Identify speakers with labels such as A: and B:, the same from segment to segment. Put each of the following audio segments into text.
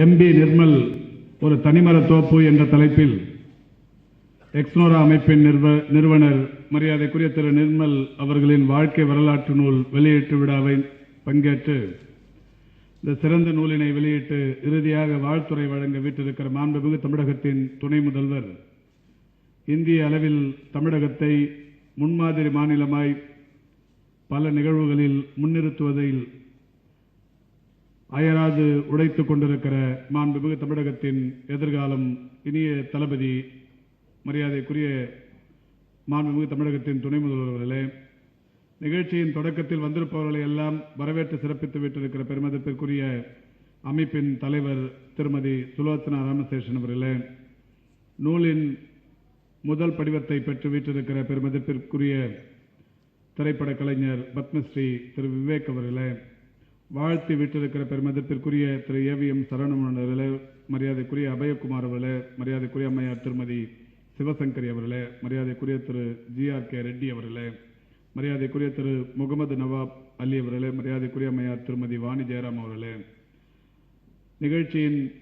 A: MP Nirmal ஒரு தனிமர தோப்பு என்ற தலைப்பில் எக்ஸ்னோரா அமைப்பின் நிறுவ நிறுவனர் மரியாதைக்குரிய திரு நிர்மல் அவர்களின் வாழ்க்கை வரலாற்று நூல் வெளியீட்டு விழாவை பங்கேற்று இந்த சிறந்த நூலினை வெளியிட்டு இறுதியாக வாழ்த்துறை வழங்க வீட்டிருக்கிற மாண்புமிகு தமிழகத்தின் துணை முதல்வர். இந்திய அளவில் தமிழகத்தை முன்மாதிரி மாநிலமாய் பல நிகழ்வுகளில் முன்னிறுத்துவதில் அயராது உடைத்துக் கொண்டிருக்கிற மாண்புமிகு தமிழகத்தின் எதிர்காலம் இனிய தளபதி மரியாதைக்குரிய மாண்புமிகு தமிழகத்தின் துணை முதல்வர்களே நிகழ்ச்சியின் தொடக்கத்தில் வந்திருப்பவர்களை எல்லாம் வரவேற்று சிறப்பித்து விட்டிருக்கிற பெருமதிப்பிற்குரிய அமைப்பின் தலைவர் திருமதி சுலோச்சனா ராமசேஷன் அவர்களே நூலின் முதல் படிவத்தை பெற்று வீற்றிருக்கிற பெருமதிப்பிற்குரிய திரைப்பட கலைஞர் பத்மஸ்ரீ திரு விவேக் அவர்களே வாழ்த்தி விட்டிருக்கிற பெருமதத்திற்குரிய திரு. ஏவிஎம் சரணமன் அவர்களே மரியாதைக்குரிய அபயகுமார் அவர்களே மரியாதைக்குரிய அம்மையார் திருமதி சிவசங்கரி அவர்களே மரியாதைக்குரிய Thiru. G R K Reddy அவர்களே மரியாதைக்குரிய திரு. முகமது நவாப் அலி அவர்களே மரியாதைக்குரிய அம்மையார் திருமதி வாணி ஜெயராம் அவர்களே. நிகழ்ச்சியின்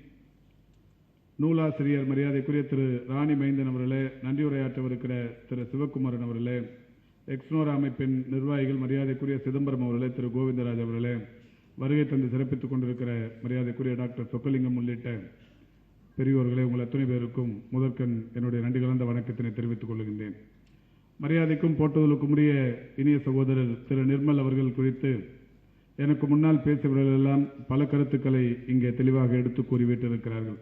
A: நூலாசிரியர் மரியாதைக்குரிய திரு. ராணி மைந்தன் அவர்களே நன்றியுரையாற்றவிருக்கிற திரு. சிவகுமாரன் அவர்களே எக்ஸ்னோரா அமைப்பின் நிர்வாகிகள் மரியாதைக்குரிய சிதம்பரம் அவர்களே திரு. கோவிந்தராஜ் அவர்களே வருகை தந்து சிறப்பித்துக் கொண்டிருக்கிற மரியாதைக்குரிய டாக்டர் சொக்கலிங்கம் உள்ளிட்ட பெரியோர்களே உங்கள் அத்தனை பேருக்கும் முதற்கண் என்னுடைய நன்றி கலந்த வணக்கத்தினை தெரிவித்துக் கொள்கின்றேன். மரியாதைக்கும் போட்டுதலுக்கும் உரிய இனிய சகோதரர் திரு நிர்மல் அவர்கள் குறித்து எனக்கு முன்னால் பேசியவர்கள் எல்லாம் பல கருத்துக்களை இங்கே தெளிவாக எடுத்து கூறிவிட்டிருக்கிறார்கள்.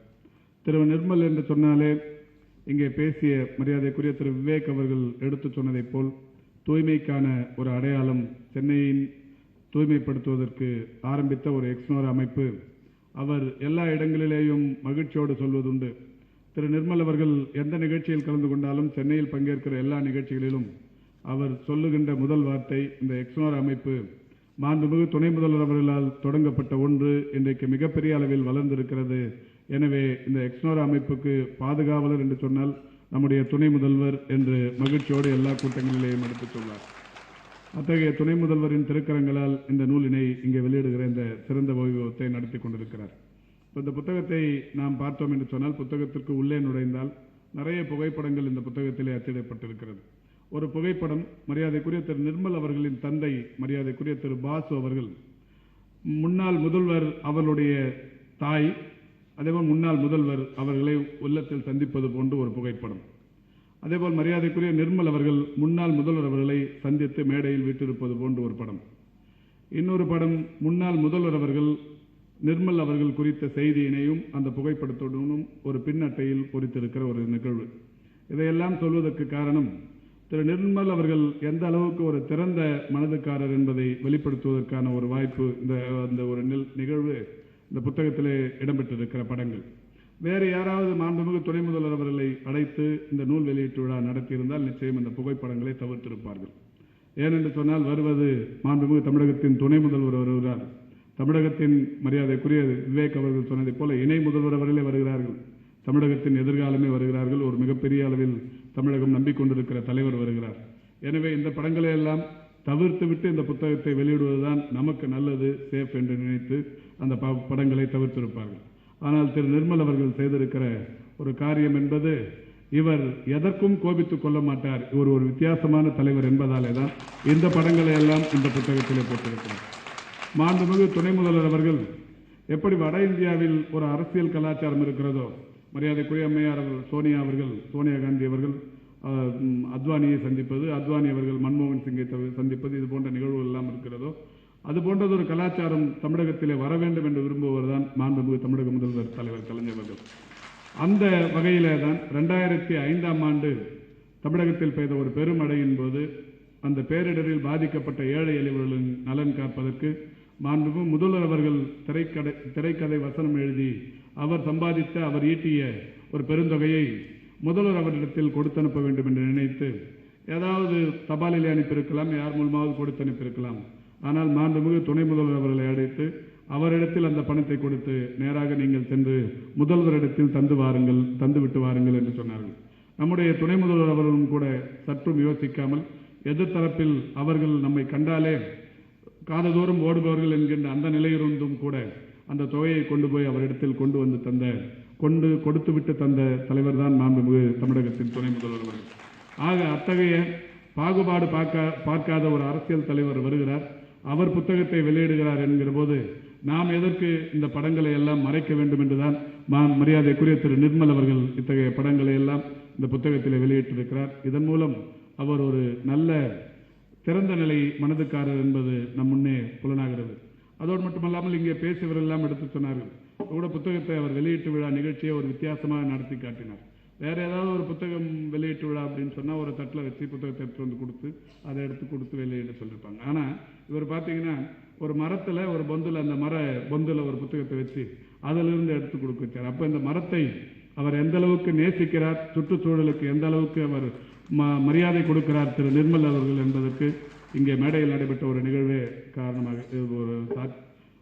A: திரு நிர்மல் என்று சொன்னாலே இங்கே பேசிய மரியாதைக்குரிய திரு விவேக் அவர்கள் எடுத்து சொன்னதைப் போல் தூய்மைக்கான ஒரு அடையாளம் சென்னையின் தூய்மைப்படுத்துவதற்கு ஆரம்பித்த ஒரு எக்ஸ்னோர் அமைப்பு. அவர் எல்லா இடங்களிலேயும் மகிழ்ச்சியோடு சொல்வதுண்டு. திரு நிர்மல் அவர்கள் எந்த நிகழ்ச்சியில் கலந்து கொண்டாலும் சென்னையில் பங்கேற்கிற எல்லா நிகழ்ச்சிகளிலும் அவர் சொல்லுகின்ற முதல் வார்த்தை இந்த எக்ஸ்னோர் அமைப்பு. மாண்புமிகு துணை முதல்வர் அவர்களால் தொடங்கப்பட்ட ஒன்று இன்றைக்கு மிகப்பெரிய அளவில் வளர்ந்திருக்கிறது. எனவே இந்த எக்ஸ்னோர் அமைப்புக்கு பாதுகாவலர் என்று சொன்னால் நம்முடைய துணை முதல்வர் என்று மகிழ்ச்சியோடு எல்லா கூட்டங்களிலேயும் எடுத்துச் சொன்னார் அத்தகைய துணை முதல்வரின் திருக்கரங்களால் இந்த நூலினை இங்கே வெளியிடுகிற இந்த சிறந்த வைபவத்தை நடத்தி கொண்டிருக்கிறார். இப்போ இந்த புத்தகத்தை நாம் பார்த்தோம் என்று சொன்னால் புத்தகத்திற்கு உள்ளே நுழைந்தால் நிறைய புகைப்படங்கள் இந்த புத்தகத்திலே அச்சிடப்பட்டிருக்கிறது. ஒரு புகைப்படம் மரியாதைக்குரிய திரு நிர்மல் அவர்களின் தந்தை மரியாதைக்குரிய திரு பாசு அவர்கள் முன்னாள் முதல்வர் அவருடைய தாய் அதேபோல் முன்னாள் முதல்வர் அவர்களை உள்ளத்தில் சந்திப்பது போன்று ஒரு புகைப்படம். அதேபோல் மரியாதைக்குரிய நிர்மல் அவர்கள் முன்னாள் முதல்வர் அவர்களை சந்தித்து மேடையில் வீட்டிருப்பது போன்று ஒரு படம். இன்னொரு படம் முன்னாள் முதல்வர் அவர்கள் நிர்மல் அவர்கள் குறித்த செய்தியினையும் அந்த புகைப்படத்துடனும் ஒரு பின்னட்டையில் பொறித்திருக்கிற ஒரு நிகழ்வு. இதையெல்லாம் சொல்வதற்கு காரணம் திரு நிர்மல் அவர்கள் எந்த அளவுக்கு ஒரு திறந்த மனதுக்காரர் என்பதை வெளிப்படுத்துவதற்கான ஒரு வாய்ப்பு இந்த அந்த ஒரு நில்- நிகழ்வு இந்த புத்தகத்திலே இடம்பெற்றிருக்கிற படங்கள். வேறு யாராவது மாண்புமிகு துணை முதல்வர் அவர்களை அழைத்து இந்த நூல் வெளியீட்டு விழா நடத்தியிருந்தால் நிச்சயம் இந்த புகைப்படங்களை தவிர்த்திருப்பார்கள். ஏனென்று சொன்னால் வருவது மாண்புமிகு தமிழகத்தின் துணை முதல்வர் வருகிறார் தமிழகத்தின் மரியாதைக்குரிய விவேக் அவர்கள் சொன்னதைப் போல இணை முதல்வர் அவர்களே வருகிறார்கள். தமிழகத்தின் எதிர்காலமே வருகிறார்கள். ஒரு மிகப்பெரிய அளவில் தமிழகம் நம்பிக்கொண்டிருக்கிற தலைவர் வருகிறார். எனவே இந்த படங்களை எல்லாம் தவிர்த்து விட்டு இந்த புத்தகத்தை வெளியிடுவதுதான் நமக்கு நல்லது சேஃப் என்று நினைத்து அந்த படங்களை தவிர்த்திருப்பார்கள். ஆனால் திரு நிர்மல் அவர்கள் செய்திருக்கிற ஒரு காரியம் என்பது இவர் எதற்கும் கோபித்துக் கொள்ள மாட்டார். இவர் ஒரு வித்தியாசமான தலைவர் என்பதாலே தான் இந்த படங்களை எல்லாம் இந்த புத்தகத்திலே போட்டிருக்கிறார். மாண்புமிகு துணை முதல்வர் அவர்கள் எப்படி வட இந்தியாவில் ஒரு அரசியல் கலாச்சாரம் இருக்கிறதோ மரியாதைக்குரிய அம்மையார் அவர்கள் சோனியா அவர்கள் சோனியா காந்தி அவர்கள் அத்வானியை சந்திப்பது அத்வானி அவர்கள் மன்மோகன் சிங்கை சந்திப்பது இது போன்ற நிகழ்வுகள் எல்லாம் இருக்கிறதோ அது போன்றது ஒரு கலாச்சாரம் தமிழகத்திலே வர வேண்டும் என்று விரும்புவர் தான் மாண்புமிகு தமிழக முதல்வர் தலைவர் கலைஞர் அவர்கள். அந்த வகையிலே தான் ரெண்டாயிரத்தி ஐந்தாம் ஆண்டு தமிழகத்தில் பெய்த ஒரு பெருமழையின் போது அந்த பேரிடரில் பாதிக்கப்பட்ட ஏழை எளியவர்களின் நலன் காப்பதற்கு மாண்புமிகு முதல்வர் அவர்கள் திரைக்கடை திரைக்கதை வசனம் எழுதி அவர் சம்பாதித்த அவர் ஈட்டிய ஒரு பெருந்தொகையை முதல்வர் அவரிடத்தில் கொடுத்து அனுப்ப வேண்டும் என்று நினைத்து ஏதாவது தபாலிலே அனுப்பியிருக்கலாம் யார் மூலமாவது கொடுத்து அனுப்பியிருக்கலாம். ஆனால் மாண்புமிகு துணை முதல்வர் அவர்களை அழைத்து அவரிடத்தில் அந்த பணத்தை கொடுத்து நேராக நீங்கள் சென்று முதல்வரிடத்தில் தந்து வாருங்கள் தந்து விட்டு வாருங்கள் என்று சொன்னார்கள். நம்முடைய துணை முதல்வர் அவர்களும் கூட சற்றும் யோசிக்காமல் எதிர்த்தரப்பில் அவர்கள் நம்மை கண்டாலே காததோறும் ஓடுபவர்கள் என்கின்ற அந்த நிலையிருந்தும் கூட அந்த தொகையை கொண்டு போய் அவரிடத்தில் கொண்டு வந்து தந்த கொண்டு கொடுத்து விட்டு தந்த தலைவர் தான் மாண்புமிகு தமிழகத்தின் துணை முதல்வர் அவர்கள். ஆக அத்தகைய பாகுபாடு பார்க்க பார்க்காத ஒரு அரசியல் தலைவர் வருகிறார். அவர் புத்தகத்தை வெளியிடுகிறார் என்கிற போது நாம் எதற்கு இந்த படங்களை எல்லாம் மறைக்க வேண்டும் என்றுதான் மரியாதைக்குரிய திரு நிர்மல் அவர்கள் இத்தகைய படங்களை எல்லாம் இந்த புத்தகத்தில் வெளியிட்டிருக்கிறார். இதன் மூலம் அவர் ஒரு நல்ல திறந்த நிலை மனதுக்காரர் என்பது நம் முன்னே புலனாகிறது. அதோடு மட்டுமல்லாமல் இங்கே பேசியவரெல்லாம் எடுத்து சொன்னார்கள். கூட புத்தகத்தை அவர் வெளியீட்டு விழா நிகழ்ச்சியை ஒரு வித்தியாசமாக நடத்தி காட்டினார். வேற ஏதாவது ஒரு புத்தகம் வெளி விழா அப்படின்னு சொன்னா ஒரு தட்டில் வச்சு புத்தகத்தை எடுத்து வந்து கொடுத்து அதை எடுத்து கொடுத்து வெளியிட சொல்லியிருப்பாங்க ஆனா இவர் பார்த்தீங்கன்னா ஒரு மரத்துல ஒரு பொந்துல அந்த மர பொந்துல ஒரு புத்தகத்தை வச்சு அதிலிருந்து எடுத்து கொடுக்க வச்சார். அப்போ இந்த மரத்தை அவர் எந்த அளவுக்கு நேசிக்கிறார் சுற்றுச்சூழலுக்கு எந்த அளவுக்கு அவர் ம- மரியாதை கொடுக்கிறார் திரு நிர்மல் அவர்கள் என்பதற்கு இங்கே மேடையில் நடைபெற்ற ஒரு நிகழ்வே காரணமாக ஒரு சா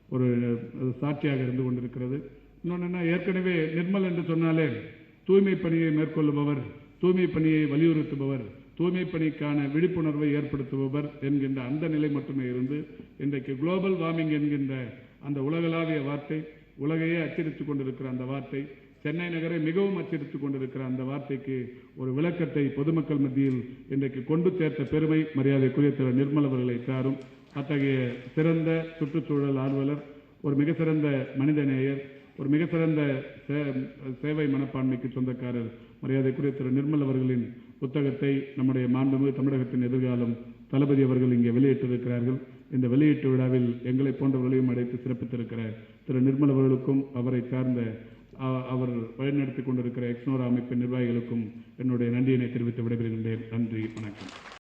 A: ஒரு சாட்சியாக இருந்து கொண்டிருக்கிறது. இன்னொன்று என்ன ஏற்கனவே நிர்மல் என்று சொன்னாலே தூய்மை பணியை மேற்கொள்ளுபவர் தூய்மை பணியை வலியுறுத்துபவர் தூய்மை பணிக்கான விழிப்புணர்வை ஏற்படுத்துபவர் என்கின்ற அந்த நிலை மட்டுமே இருந்து இன்றைக்கு குளோபல் வார்மிங் என்கின்ற அந்த உலகளாவிய வார்த்தை உலகையே அச்சரித்துக் கொண்டிருக்கிற அந்த வார்த்தை சென்னை நகரை மிகவும் அச்சரித்துக் கொண்டிருக்கிற அந்த வார்த்தைக்கு ஒரு விளக்கத்தை பொதுமக்கள் மத்தியில் இன்றைக்கு கொண்டு சேர்த்த பெருமை மரியாதைக்குரிய திரு நிர்மல் அவர்களை சாரும். அத்தகைய சிறந்த சுற்றுச்சூழல் ஆர்வலர் ஒரு மிக சிறந்த மனிதநேயர் ஒரு மிக சிறந்த சேவை மனப்பான்மைக்கு சொந்தக்காரர் மரியாதைக்குரிய திரு நிர்மல் அவர்களின் புத்தகத்தை நம்முடைய மாண்புமிகு தமிழகத்தின் எதிர்காலம் தளபதி அவர்கள் இங்கே வெளியிட்டிருக்கிறார்கள். இந்த வெளியீட்டு விழாவில் எங்களை போன்றவர்களையும் அழைத்து சிறப்பித்திருக்கிற திரு நிர்மல் அவர்களுக்கும் அவரை சார்ந்த அவர் வழிநடத்தி கொண்டிருக்கிற எக்ஸ்னோரா அமைப்பின் நிர்வாகிகளுக்கும் என்னுடைய நன்றியினை தெரிவித்து விடைபெறுகின்றேன். நன்றி வணக்கம்.